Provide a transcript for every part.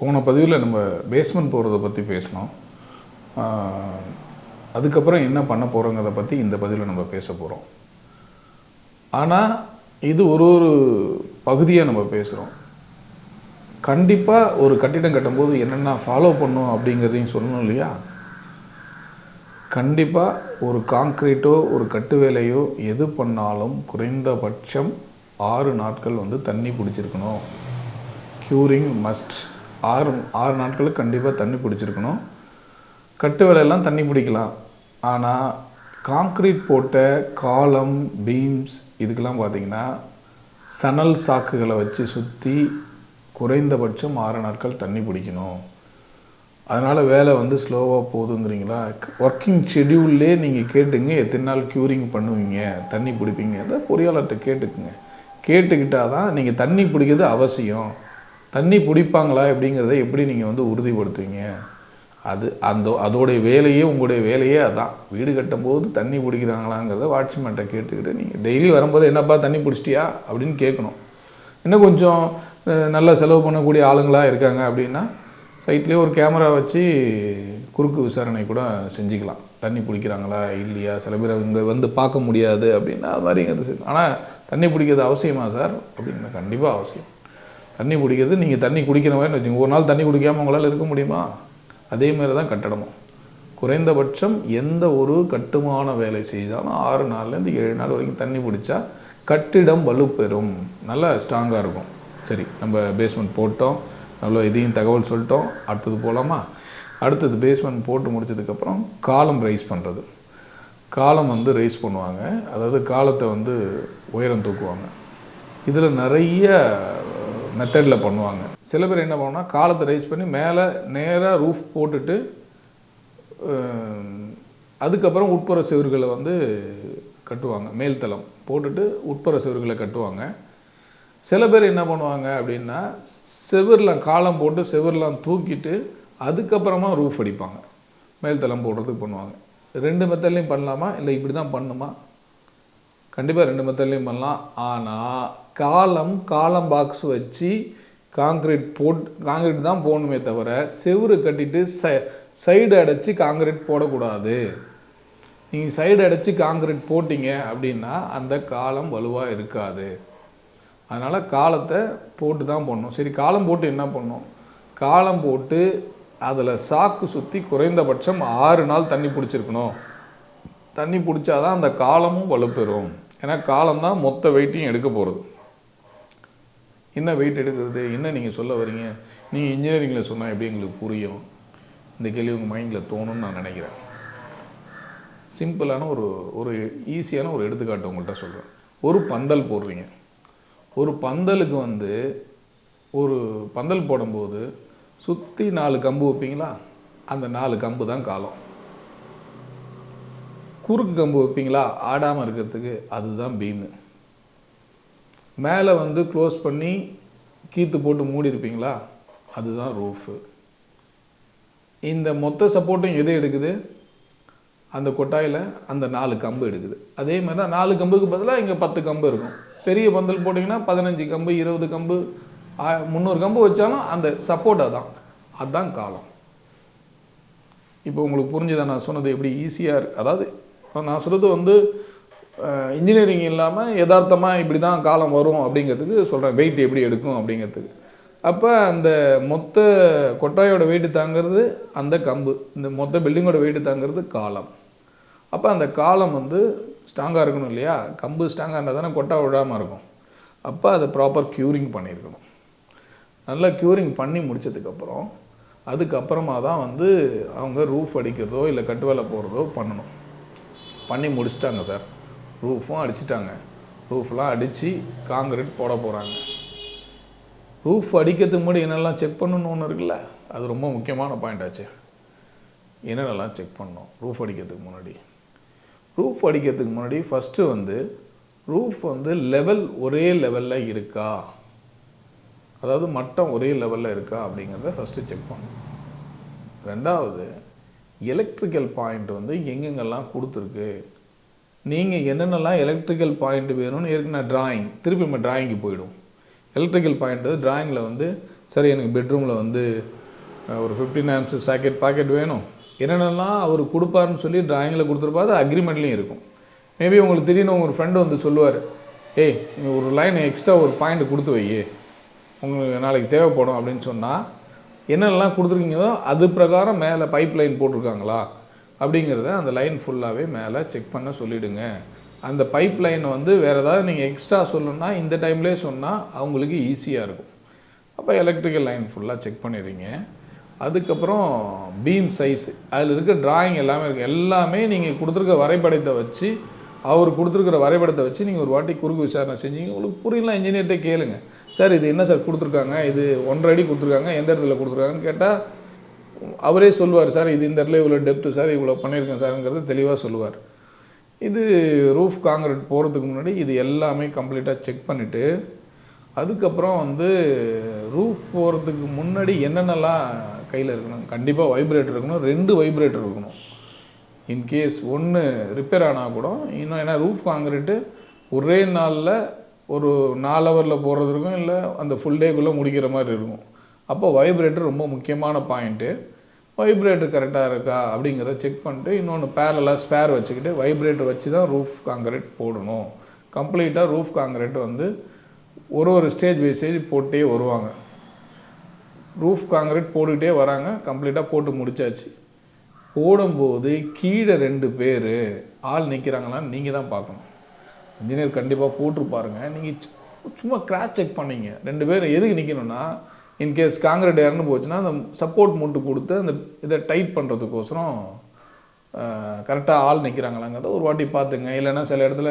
போன பதிவில் நம்ம பேஸ்மெண்ட் போகிறத பற்றி பேசினோம். அதுக்கப்புறம் என்ன பண்ண போகிறோங்கிறத பற்றி இந்த பதிவில் நம்ம பேச போகிறோம் ஆனால் இது ஒரு ஒரு பகுதியாக நம்ம பேசுகிறோம் கண்டிப்பாக ஒரு கட்டிடம் கட்டும்போது என்னென்ன ஃபாலோ பண்ணும் அப்படிங்கிறதையும் சொல்லணும் இல்லையா? கண்டிப்பாக ஒரு காங்க்ரீட்டோ ஒரு கட்டு வேலையோ எது பண்ணாலும் குறைந்தபட்சம் ஆறு நாட்கள் வந்து தண்ணி பிடிச்சிருக்கணும். க்யூரிங் மஸ்ட் ஆறு ஆறு நாட்களுக்கு கண்டிப்பாக தண்ணி பிடிச்சிருக்கணும் கட்டு வேலையெல்லாம் தண்ணி பிடிக்கலாம் ஆனால் காங்க்ரீட் போட்ட காலம் பீம்ஸ் இதுக்கெல்லாம் பார்த்தீங்கன்னா சணல் சாக்குகளை வச்சு சுற்றி குறைந்தபட்சம் ஆறு நாட்கள் தண்ணி பிடிக்கணும் அதனால் வேலை வந்து ஸ்லோவாக போகுதுங்கிறீங்களா? ஒர்க்கிங் ஷெடியூல்லே நீங்கள் கேட்டுங்க. எத்தனை நாள் க்யூரிங் பண்ணுவீங்க? தண்ணி பிடிப்பீங்க அதை பொறியாளர்கிட்ட கேட்டுக்குங்க. கேட்டுக்கிட்டால் தான் நீங்கள் தண்ணி பிடிக்கிறது அவசியம். தண்ணி பிடிப்பாங்களா எப்படிங்கிறத எப்படி நீங்கள் வந்து உறுதிப்படுத்துவீங்க? அது அந்த அதோடைய வேலையே உங்களுடைய வேலையே அதான். வீடு கட்டும்போது தண்ணி பிடிக்கிறாங்களாங்கிறத வாட்ச்மேன்ட்ட கேட்டுக்கிட்டு நீங்கள் டெய்லி வரும்போது என்னப்பா தண்ணி பிடிச்சிட்டியா? அப்படின்னு கேட்கணும். இன்னும் கொஞ்சம் நல்லா செலவு பண்ணக்கூடிய ஆளுங்களாக இருக்காங்க அப்படின்னா சைட்லேயே ஒரு கேமரா வச்சு குறுக்கு விசாரணை கூட செஞ்சுக்கலாம். தண்ணி பிடிக்கிறாங்களா இல்லையா? சில பேர் இங்கே வந்து பார்க்க முடியாது அப்படின்னா அது மாதிரி ஆனால் தண்ணி பிடிக்கிறது அவசியமா சார்? அப்படின்னா கண்டிப்பாக அவசியம். தண்ணி குடிக்கிறது நீங்கள் தண்ணி குடிக்கிற மாதிரி வச்சுங்க ஒரு நாள் தண்ணி குடிக்காமல் உங்களால் இருக்க முடியுமா? அதே மாதிரி தான் கட்டடமும் குறைந்தபட்சம் எந்த ஒரு கட்டுமான வேலை செய்தாலும் ஆறு நாள்லேருந்து ஏழு நாள் வரைக்கும் தண்ணி பிடிச்சா கட்டிடம் வலுப்பெறும். நல்லா ஸ்ட்ராங்காக இருக்கும். சரி நம்ம பேஸ்மெண்ட் போட்டோம். நல்லா இதையும் தகவல் சொல்லிட்டோம். அடுத்தது போகலாமா அடுத்தது பேஸ்மெண்ட் போட்டு முடிச்சதுக்கப்புறம் காலம் ரைஸ் பண்ணுறது காலம் வந்து ரைஸ் பண்ணுவாங்க. அதாவது காலத்தை வந்து உயரம் தூக்குவாங்க. இதில் நிறைய மெத்தடில் பண்ணுவாங்க. சில பேர் என்ன பண்ணுவாங்கன்னா காலத்தை ரைஸ் பண்ணி மேலே நேராக ரூஃப் போட்டுட்டு அதுக்கப்புறம் உட்புற செவர்களை வந்து கட்டுவாங்க. மேல்தளம் போட்டுட்டு உட்புற செவர்களை கட்டுவாங்க. சில பேர் என்ன பண்ணுவாங்க அப்படின்னா செவர்லாம் காலம் போட்டு செவர்லாம் தூக்கிட்டு அதுக்கப்புறமா ரூஃப் அடிப்பாங்க. மேல்தளம் போடுறதுக்கு பண்ணுவாங்க. ரெண்டு மெத்தட்லேயும் பண்ணலாமா? இல்லை இப்படி தான் பண்ணுமா? கண்டிப்பாக ரெண்டு மெத்தட்லேயும் பண்ணலாம். ஆனால் காலம் காலம் பாக்ஸ் வச்சு காங்கிரீட் போட் காங்கிரீட் தான் போடணுமே தவிர செவுரு கட்டிட்டு ச சைடு அடைச்சி காங்கிரீட் போடக்கூடாது. நீங்கள் சைடு அடைச்சி காங்கிரீட் போட்டிங்க அப்படின்னா அந்த காலம் வலுவாக இருக்காது. அதனால் காலத்தை போட்டு தான் போடணும். சரி காலம் போட்டு என்ன பண்ணும் காலம் போட்டு அதில் சாக்கு சுற்றி குறைந்தபட்சம் ஆறு நாள் தண்ணி பிடிச்சிருக்கணும். தண்ணி பிடிச்சாதான் அந்த காலமும் வலுப்பெறும். ஏன்னா காலம் தான் மொத்த வெயிட்டையும் எடுக்க போகிறது என்ன வெயிட் எடுக்கிறது? என்ன நீங்கள் சொல்ல வரீங்க நீங்கள் இன்ஜினியரிங்கில் சொன்னால் எப்படி எங்களுக்கு புரியும்? இந்த கேள்வி உங்கள் மைண்டில் தோணும்னு நான் நினைக்கிறேன். சிம்பிளான ஒரு ஒரு ஈஸியான ஒரு எடுத்துக்காட்டு உங்கள்கிட்ட சொல்கிறேன் ஒரு பந்தல் போடுறீங்க. ஒரு பந்தலுக்கு வந்து ஒரு பந்தல் போடும்போது சுற்றி நாலு கம்பு வைப்பீங்களா? அந்த நாலு கம்பு தான் காலம். குறுக்கு கம்பு வைப்பீங்களா? ஆடாமல் இருக்கிறதுக்கு அதுதான் பீமு. மேலே வந்து க்ளோஸ் பண்ணி கீத்து போட்டு மூடி இருப்பீங்களா அதுதான் ரூஃபு இந்த மொத்த சப்போர்ட்டும் எது எடுக்குது? அந்த கொட்டாயில் அந்த நாலு கம்பு எடுக்குது. அதே மாதிரி தான் நாலு கம்புக்கு பதிலாக இங்கே பத்து கம்பு இருக்கும். பெரிய பந்தல் போட்டிங்கன்னா பதினஞ்சு கம்பு இருபது கம்பு முந்நூறு கம்பு வச்சாலும் அந்த சப்போர்ட் அதான். அதுதான் காலம். இப்போ உங்களுக்கு புரிஞ்சுதான் நான் சொன்னது எப்படி ஈஸியாக இருக்குது அதாவது நான் சொல்கிறது வந்து இன்ஜினியரிங் இல்லாமல் யதார்த்தமாக இப்படி தான் காலம் வரும் அப்படிங்கிறதுக்கு சொல்கிறேன் வெயிட் எப்படி எடுக்கும் அப்படிங்கிறதுக்கு. அப்போ அந்த மொத்த கொட்டாயோட வெயிட்டு தாங்கிறது அந்த கம்பு. இந்த மொத்த பில்டிங்கோட வெயிட்டு தாங்கிறது காலம். அப்போ அந்த காலம் வந்து ஸ்ட்ராங்காக இருக்கணும் இல்லையா? கம்பு ஸ்ட்ராங்காக இருந்தால் தானே கொட்டா விழாமல் இருக்கும். அப்போ அதை ப்ராப்பர் க்யூரிங் பண்ணியிருக்கணும் நல்லா க்யூரிங் பண்ணி முடிச்சதுக்கப்புறம் அதுக்கப்புறமா தான் வந்து அவங்க ரூஃப் அடிக்கிறதோ இல்லை கட்டு வேலை போகிறதோ பண்ணணும். பண்ணி முடிச்சிட்டாங்க சார். ரூஃபும் அடிச்சிட்டாங்க. ரூஃப்லாம் அடித்து காங்கிரீட் போட போகிறாங்க ரூஃப் அடிக்கிறதுக்கு முன்னாடி என்னெல்லாம் செக் பண்ணணும்னு ஒன்று இருக்குல்ல? அது ரொம்ப முக்கியமான பாயிண்ட் ஆச்சு. என்னென்னலாம் செக் பண்ணோம் ரூஃப் அடிக்கிறதுக்கு முன்னாடி. ரூஃப் அடிக்கிறதுக்கு முன்னாடி ஃபஸ்ட்டு வந்து ரூஃப் வந்து லெவல் ஒரே லெவலில் இருக்கா? அதாவது மட்டம் ஒரே லெவலில் இருக்கா அப்படிங்கிறத ஃபஸ்ட்டு செக் பண்ணணும். ரெண்டாவது எலக்ட்ரிக்கல் பாயிண்ட் வந்து எங்கெங்கெல்லாம் கொடுத்துருக்கு? நீங்கள் என்னென்னலாம் எலக்ட்ரிக்கல் பாயிண்ட் வேணும்னு ஏற்கனவே ட்ராயிங் திருப்பி நம்ம ட்ராயிங்க்கு போயிடும் எலக்ட்ரிக்கல் பாயிண்ட் ட்ராயிங்கில் வந்து சரி எனக்கு பெட்ரூமில் வந்து ஒரு ஃபிஃப்டின் ஆம்ஸ் சாக்கெட் பாக்கெட் வேணும். என்னென்னலாம் அவர் கொடுப்பாருன்னு சொல்லி ட்ராயிங்கில் கொடுத்துருப்பா அது அக்ரிமெண்ட்லேயும் இருக்கும். மேபி உங்களுக்கு திடீர்னு உங்கள் ஃப்ரெண்டு வந்து சொல்லுவார் ஏய் ஒரு லைன் எக்ஸ்ட்ரா ஒரு பாயிண்ட் கொடுத்து வை உங்களுக்கு நாளைக்கு தேவைப்படும் அப்படின்னு சொன்னால் என்னென்னலாம் கொடுத்துருக்கீங்களோ அது பிரகாரம் மேலே பைப் லைன் போட்டிருக்காங்களா? அப்படிங்கிறத அந்த லைன் ஃபுல்லாகவே மேலே செக் பண்ண சொல்லிவிடுங்க அந்த பைப் லைனை வந்து வேறு ஏதாவது நீங்கள் எக்ஸ்ட்ரா சொல்லணும்னா இந்த டைம்லேயே சொன்னால் அவங்களுக்கு ஈஸியாக இருக்கும். அப்போ எலக்ட்ரிக்கல் லைன் ஃபுல்லாக செக் பண்ணிடுறீங்க. அதுக்கப்புறம் பீம் சைஸ் அதில் இருக்க டிராயிங் எல்லாமே இருக்குது எல்லாமே நீங்கள் கொடுத்துருக்க வரைபடத்தை வச்சு அவர் கொடுத்துருக்குற வரைபடத்தை வச்சு நீங்கள் ஒரு வாட்டி குறுக்கு விசாரணை செஞ்சீங்க. உங்களுக்கு புரியலாம் இன்ஜினியர்கிட்ட கேளுங்க. சார் இது என்ன சார் கொடுத்துருக்காங்க? இது ஒன்றரை அடி கொடுத்துருக்காங்க. எந்த இடத்துல கொடுத்துருக்காங்கன்னு கேட்டால் அவரே சொல்லுவார் சார் இது இந்த இடத்துல இவ்வளோ டெப்த்து சார் இவ்வளோ பண்ணியிருக்கேன் சாருங்கிறத தெளிவாக சொல்லுவார். இது ரூஃப் காங்கிரீட் போகிறதுக்கு முன்னாடி இது எல்லாமே கம்ப்ளீட்டாக செக் பண்ணிவிட்டு அதுக்கப்புறம் வந்து ரூஃப் போகிறதுக்கு முன்னாடி என்னென்னலாம் கையில் இருக்கணும்? கண்டிப்பாக வைப்ரேட்டர் இருக்கணும் ரெண்டு வைப்ரேட்டர் இருக்கணும். இன்கேஸ் ஒன்று ரிப்பேர் ஆனால் கூட இன்னும் ஏன்னா ரூஃப் காங்கிரீட்டு ஒரே நாளில் ஒரு நாலு ஹவரில் போகிறதுக்கும் இருக்கும் இல்லை அந்த ஃபுல் டேக்குள்ளே முடிக்கிற மாதிரி இருக்கும். அப்போ வைப்ரேட்டர் ரொம்ப முக்கியமான பாயிண்ட்டு வைப்ரேட்டர் கரெக்டாக இருக்கா அப்படிங்கிறத செக் பண்ணிட்டு இன்னொன்று பேரலாக ஸ்பேர் வச்சுக்கிட்டு வைப்ரேட்டர் வச்சு தான் ரூஃப் காங்கிரீட் போடணும் கம்ப்ளீட்டாக ரூஃப் காங்கிரீட் வந்து ஒரு ஒரு ஸ்டேஜ் பை ஸ்டேஜ் போட்டே வருவாங்க. ரூஃப் காங்கிரீட் போட்டுக்கிட்டே வராங்க கம்ப்ளீட்டாக போட்டு முடிச்சாச்சு. போடும்போது கீழே ரெண்டு பேர் ஆள் நிற்கிறாங்களான்னு நீங்கள் தான் பார்க்கணும். இன்ஜினியர் கண்டிப்பாக போட்டு நீங்கள் சும்மா கிராச் செக் பண்ணீங்க. ரெண்டு பேர் எதுக்கு நிற்கணும்னா இன்கேஸ் காங்கிரட் இறந்து போச்சுன்னா அந்த சப்போர்ட் மூட்டு கொடுத்து அந்த இதை டைட் பண்ணுறதுக்கோசரம் கரெக்டாக ஆள் நிற்கிறாங்களாங்கிறத ஒரு வாட்டி பார்த்துங்க. இல்லைன்னா சில இடத்துல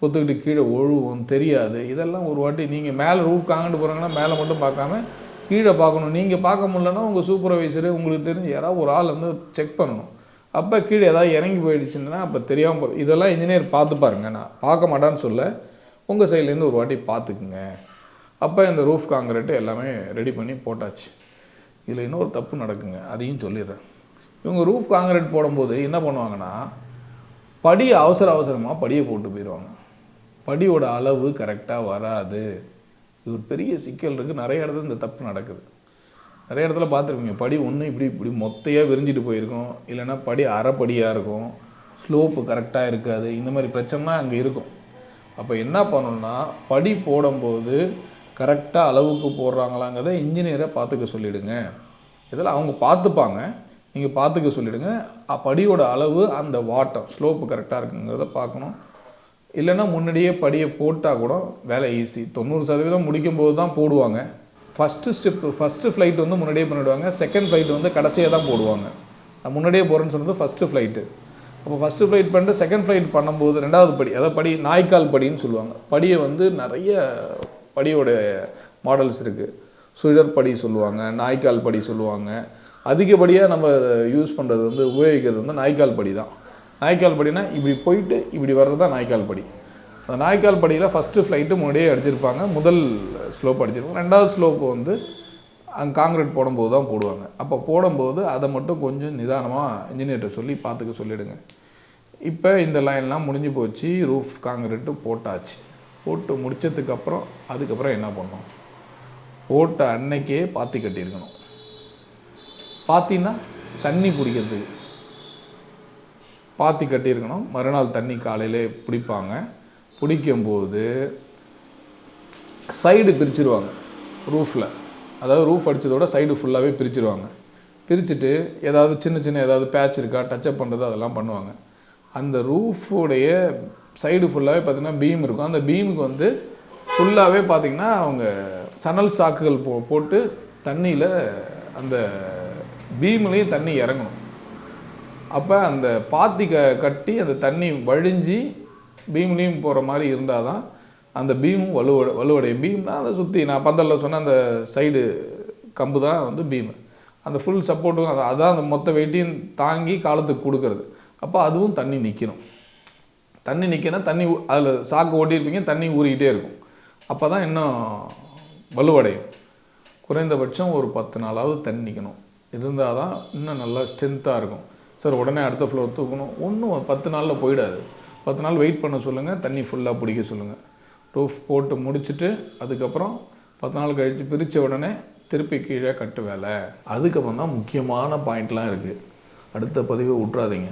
பொத்துக்கிட்டு கீழே ஒழுவும் தெரியாது. இதெல்லாம் ஒரு வாட்டி நீங்கள் மேலே ரூட் காங்கிட்டு போகிறாங்கன்னா மேலே மட்டும் பார்க்காம கீழே பார்க்கணும். நீங்கள் பார்க்க முடிலன்னா உங்கள் சூப்பர்வைசரு உங்களுக்கு தெரிஞ்சு யாராவது ஒரு ஆள் வந்து செக் பண்ணணும். அப்போ கீழே ஏதாவது இறங்கி போயிடுச்சுன்னா அப்போ தெரியாமல் போ இதெல்லாம் இன்ஜினியர் பார்த்து பாருங்க. நான் பார்க்க மாட்டான்னு சொல்ல. உங்கள் சைட்லேருந்து ஒரு வாட்டி பார்த்துக்குங்க. அப்போ இந்த ரூஃப் காங்கிரீட்டு எல்லாமே ரெடி பண்ணி போட்டாச்சு. இதில் இன்னொரு தப்பு நடக்குங்க. அதையும் சொல்லிடுறேன். இவங்க ரூஃப் காங்கிரீட் போடும்போது என்ன பண்ணுவாங்கன்னா படியை அவசர அவசரமாக படியை போட்டு போயிடுவாங்க. படியோட அளவு கரெக்டாக வராது. இது ஒரு பெரிய சிக்கல் இருக்குது நிறைய இடத்துல இந்த தப்பு நடக்குது. நிறைய இடத்துல பார்த்துருப்பீங்க படி ஒன்று இப்படி இப்படி மொத்தையாக விரிஞ்சிட்டு போயிருக்கும். இல்லைன்னா படி அரைப்படியாக இருக்கும். ஸ்லோப்பு கரெக்டாக இருக்காது. இந்த மாதிரி பிரச்சனைலாம் அங்கே இருக்கும். அப்போ என்ன பண்ணணும்னா படி போடும்போது கரெக்டாக அளவுக்கு போடுறாங்களாங்கிறத இன்ஜினியரை பார்த்துக்க சொல்லிவிடுங்க இதில் அவங்க பார்த்துப்பாங்க. நீங்கள் பார்த்துக்க சொல்லிவிடுங்க படியோட அளவு அந்த வாட்டம் ஸ்லோப்பு கரெக்டாக இருக்குங்கிறத பார்க்கணும். இல்லைன்னா முன்னாடியே படியை போட்டால் கூட வேலை ஈஸி தொண்ணூறு சதவீதம் முடிக்கும்போது தான் போடுவாங்க. ஃபஸ்ட்டு ஸ்டெப்பு ஃபஸ்ட்டு ஃப்ளைட் வந்து முன்னாடியே பண்ணிவிடுவாங்க செகண்ட் ஃப்ளைட் வந்து கடைசியாக தான் போடுவாங்க. நான் முன்னாடியே போகிறேன்னு சொன்னது ஃபஸ்ட்டு ஃப்ளைட்டு அப்போ ஃபஸ்ட்டு ஃப்ளைட் பண்ணிட்டு செகண்ட் ஃப்ளைட் பண்ணும்போது ரெண்டாவது படி அதாவது படி நாய்க்கால் படின்னு சொல்லுவாங்க. படியை வந்து நிறைய படியோட மாடல்ஸ் இருக்குது சுழற்படி சொல்லுவாங்க நாய்க்கால் படி சொல்லுவாங்க. அதிகப்படியாக நம்ம யூஸ் பண்ணுறது வந்து உபயோகிக்கிறது வந்து நாய்க்கால் படி தான் நாய்க்கால் படினா இப்படி போயிட்டு இப்படி வர்றது தான் நாய்க்கால் படி. அந்த நாய்க்கால் படியில் ஃபஸ்ட்டு ஃப்ளைட்டு முன்னாடியே அடிச்சிருப்பாங்க. முதல் ஸ்லோப் அடிச்சிருப்பாங்க. ரெண்டாவது ஸ்லோப்பு வந்து அங்கே காங்கிரீட் போடும்போது தான் போடுவாங்க. அப்போ போடும்போது அதை மட்டும் கொஞ்சம் நிதானமாக இன்ஜினியர்கிட்ட சொல்லி பார்த்துக்க சொல்லிவிடுங்க இப்போ இந்த லைன்லாம் முடிஞ்சு போச்சு. ரூஃப் காங்கிரீட்டு போட்டாச்சு. போட்டு முடிச்சதுக்கப்புறம் அதுக்கப்புறம் என்ன பண்ணும் போட்ட அன்னைக்கே பாத்தி கட்டியிருக்கணும். பாத்தின்னா தண்ணி பிடிக்கிறதுக்கு பாத்தி கட்டியிருக்கணும். மறுநாள் தண்ணி காலையிலே பிடிப்பாங்க. பிடிக்கும்போது சைடு பிரிச்சிருவாங்க. ரூஃபில். அதாவது ரூஃப் அடித்ததோட சைடு ஃபுல்லாகவே பிரிச்சிருவாங்க. பிரிச்சுட்டு ஏதாவது சின்ன சின்ன ஏதாவது பேட்ச் இருக்கா டச்சப் பண்ணுறது அதெல்லாம் பண்ணுவாங்க. அந்த ரூஃபுடைய சைடு ஃபுல்லாகவே பார்த்திங்கன்னா பீம் இருக்கும். அந்த பீமுக்கு வந்து ஃபுல்லாகவே பார்த்திங்கன்னா அவங்க சணல் சாக்குகள் போ போட்டு தண்ணியில் அந்த பீம்லேயும் தண்ணி இறங்கணும். அப்போ அந்த பாத்தி க கட்டி அந்த தண்ணி வழிஞ்சி பீம்லேயும் போகிற மாதிரி இருந்தால் தான் அந்த பீமும் வலுவடை வலுவடையும். பீம்னா அதை சுற்றி நான் பந்தலில் சொன்ன அந்த சைடு கம்பு தான் வந்து பீம். அந்த ஃபுல் சப்போர்ட்டும் அதான் அந்த மொத்த வெயிட்டையும் தாங்கி காலத்துக்கு கொடுக்கறது. அப்போ அதுவும் தண்ணி நிற்கணும் தண்ணி நிற்கினா தண்ணி அதில் சாக்கு ஓட்டியிருப்பீங்க தண்ணி ஊறிக்கிட்டே இருக்கும். அப்போ தான் இன்னும் வலுவடையும். குறைந்தபட்சம் ஒரு பத்து நாளாவது தண்ணி நிற்கணும் இருந்தால் தான் இன்னும் நல்லா ஸ்ட்ரென்த்தாக இருக்கும். சார் உடனே அடுத்த ஃப்ளோர் தூக்கணும். ஒன்றும் பத்து நாளில் போயிடாது. பத்து நாள் வெயிட் பண்ண சொல்லுங்கள் தண்ணி ஃபுல்லாக பிடிக்க சொல்லுங்கள் ரூஃப் போட்டு முடிச்சுட்டு அதுக்கப்புறம் பத்து நாள் கழித்து பிரித்த உடனே திருப்பி கீழே கட்டு வேலை. அதுக்கப்புறம் தான் முக்கியமான பாயிண்ட்லாம் இருக்குது அடுத்த பதிவை விட்றாதீங்க